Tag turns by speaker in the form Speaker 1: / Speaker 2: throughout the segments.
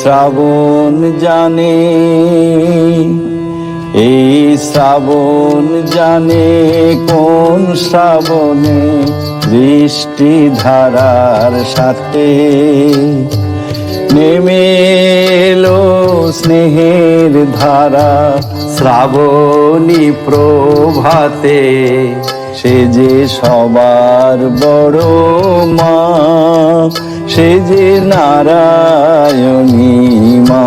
Speaker 1: শ্রাবণ জানে, এই শ্রাবণ জানে কোন শ্রাবণে বৃষ্টি ধারার সাথে নেমে এলো স্নেহের ধারা, শ্রাবণী প্রভাতে সে যে সবার বড় মা সে যে নারায়ণী মা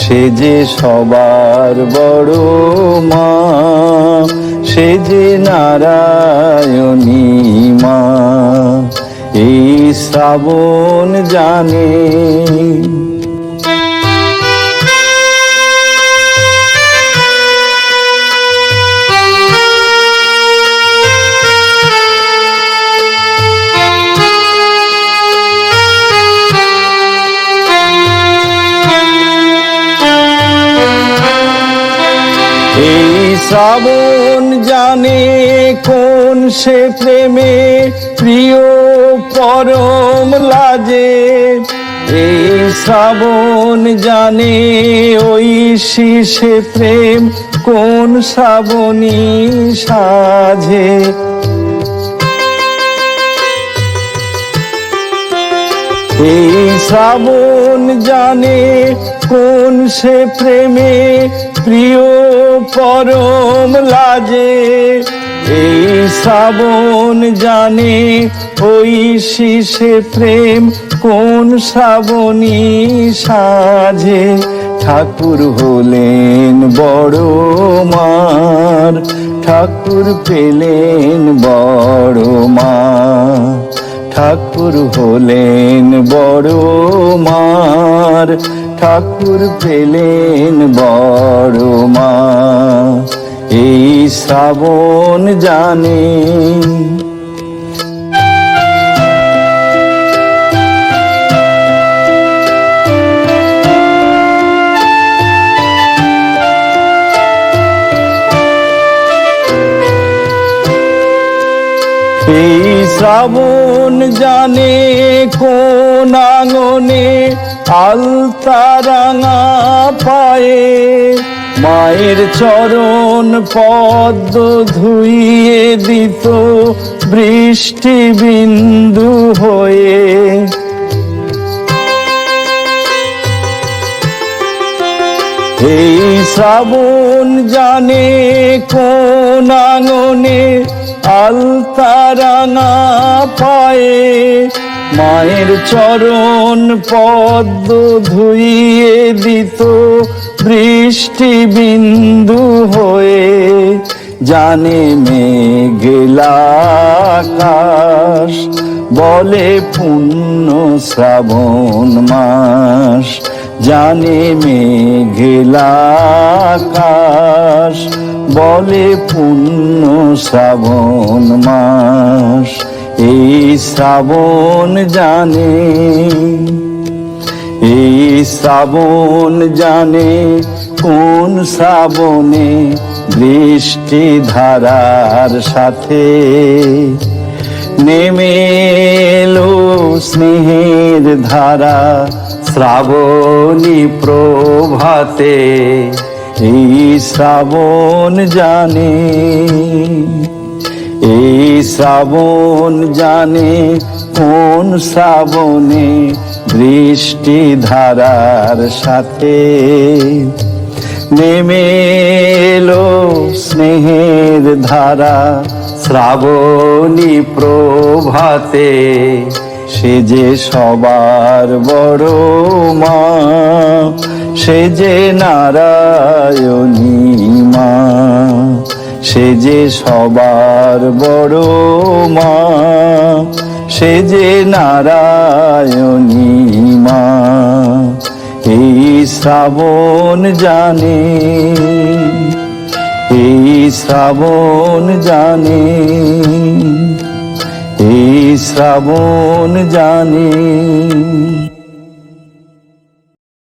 Speaker 1: সে যে সবার বড় মা সে যে নারায়ণী মা। এই শ্রাবণ জানে শ্রাবণ জানে কোন সে প্রেমে প্রিয় পরম লাজে। এই শ্রাবণ জানে ওই শিষে প্রেম কোন শ্রাবণী সাজে। এই শ্রাবণ জানে কোন সে প্রেমে প্রিয় পরম লাজে, এই শ্রাবণ জানে ওই শিষে প্রেম কোন শ্রাবণী সাজে। ঠাকুর হলেন বড় মার, ঠাকুর পেলেন বড় মা ঠাকুর হলেন বড় মার ঠাকুর পেলেন বড় মা। এই শ্রাবণ জানে। এই শ্রাবণ জানে কোন আঙনে আলতারাঙা পায়ে, মায়ের চরণ পদ্ম ধুইয়ে দিত বৃষ্টি বিন্দু হয়ে। এই শ্রাবণ জানে কোন আঙনে আলতারাঙা পায়ে মায়ের চরণ পদ্ম ধুইয়ে দিত বৃষ্টি বিন্দু হয়ে জানে মেঘলা আকাশ বলে পুণ্য শ্রাবণ মাস। জানে মেঘলা আকাশ বলে পুণ্য শ্রাবণ মাস। এই শ্রাবণ জানে, এই শ্রাবণ জানে কোন শ্রাবণে বৃষ্টি ধারার সাথে নেমে এলো স্নেহের ধারা শ্রাবণী প্রভাতে। এই শ্রাবণ জানে এই শ্রাবণ জানে, কোন শ্রাবণে বৃষ্টি ধারার সাথে নেমে এলো স্নেহের ধারা, শ্রাবণী প্রভাতে সে যে সবার বড় মা, সে যে নারায়ণী মা। সে যে সবার বড় মা, সে যে নারায়ণী মা। এই শ্রাবণ জানে, এই শ্রাবণ জানে, এই শ্রাবণ জানে।